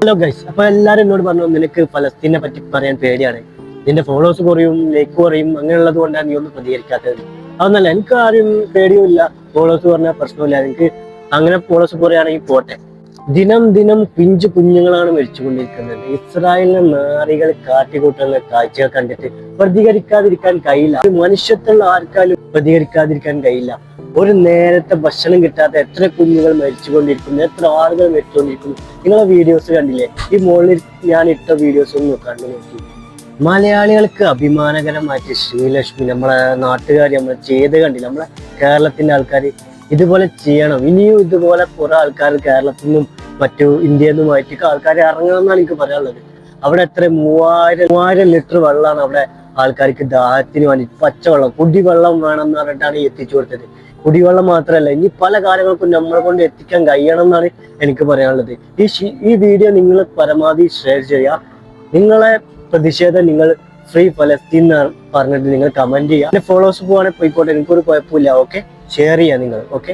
Hello guys അപ്പൊ എല്ലാരും എന്നോട് പറഞ്ഞു നിനക്ക് ഫലസ്തീനെ പറ്റി പറയാൻ പേടിയാണ്. നിന്റെ ഫോളോസ് കുറയും ലൈക്ക് കുറയും അങ്ങനെയുള്ളത് കൊണ്ടാണ് നീ ഒന്നും പ്രതികരിക്കാത്തത്. അതൊന്നല്ല എനിക്ക് ആരും പേടിയുമില്ല. ഫോളോസ് പറഞ്ഞാൽ പ്രശ്നമില്ല. എനിക്ക് അങ്ങനെ ഫോളോവേഴ്സ് കുറയാണെങ്കിൽ പോട്ടെ. ദിനം ദിനം പിഞ്ചു കുഞ്ഞുങ്ങളാണ് മരിച്ചുകൊണ്ടിരിക്കുന്നത്. ഇസ്രായേലിലെ നാറികൾ കാട്ടിക്കൂട്ടുന്ന കാഴ്ചകൾ കണ്ടിട്ട് പ്രതികരിക്കാതിരിക്കാൻ കഴിയില്ല. ഒരു മനുഷ്യത്തുള്ള ആർക്കാലും പ്രതികരിക്കാതിരിക്കാൻ കഴിയില്ല. ഒരു നേരത്തെ ഭക്ഷണം കിട്ടാത്ത എത്ര കുഞ്ഞുങ്ങൾ മരിച്ചുകൊണ്ടിരിക്കുന്നു എത്ര ആളുകൾ മരിച്ചുകൊണ്ടിരിക്കുന്നു. നിങ്ങളെ വീഡിയോസ് കണ്ടില്ലേ? ഈ മുകളിൽ ഞാൻ ഇട്ട വീഡിയോസ് ഒന്ന് കണ്ടു നോക്കി. മലയാളികൾക്ക് അഭിമാനകരമായിട്ട് ശ്രീലക്ഷ്മി നമ്മളെ നാട്ടുകാർ നമ്മൾ ചെയ്ത് കണ്ടില്ല? നമ്മളെ കേരളത്തിന്റെ ആൾക്കാർ ഇതുപോലെ ചെയ്യണം. ഇനിയും ഇതുപോലെ കുറെ ആൾക്കാർ കേരളത്തിൽ നിന്നും മറ്റു ഇന്ത്യയിൽ നിന്ന് മാറ്റി ആൾക്കാർ ഇറങ്ങണം എന്നാണ് എനിക്ക് പറയാനുള്ളത്. അവിടെ എത്ര മൂവായിരം മൂവായിരം ലിറ്റർ വെള്ളമാണ് അവിടെ ആൾക്കാർക്ക് ദാഹത്തിന് വേണ്ടി പച്ചവെള്ളം കുടിവെള്ളം വേണം എന്ന് പറഞ്ഞിട്ടാണ് എത്തിച്ചു കൊടുത്തത്. കുടിവെള്ളം മാത്രമല്ല ഇനി പല കാര്യങ്ങൾക്കും നമ്മളെ കൊണ്ട് എത്തിക്കാൻ കഴിയണം എന്നാണ് എനിക്ക് പറയാനുള്ളത്. ഈ ഈ വീഡിയോ നിങ്ങൾ പരമാവധി ഷെയർ ചെയ്യുക. നിങ്ങളെ പ്രതിഷേധം നിങ്ങൾ ഫ്രീ ഫലസ്തീൻ എന്ന് പറഞ്ഞിട്ട് നിങ്ങൾ കമന്റ് ചെയ്യുക. എന്റെ ഫോളോവേഴ്സ് പോവാണെങ്കിൽ പോയിക്കോട്ടെ എനിക്കൊരു കുഴപ്പമില്ല ഓക്കെ ഷെയർ ചെയ്യുക നിങ്ങൾ ഓക്കെ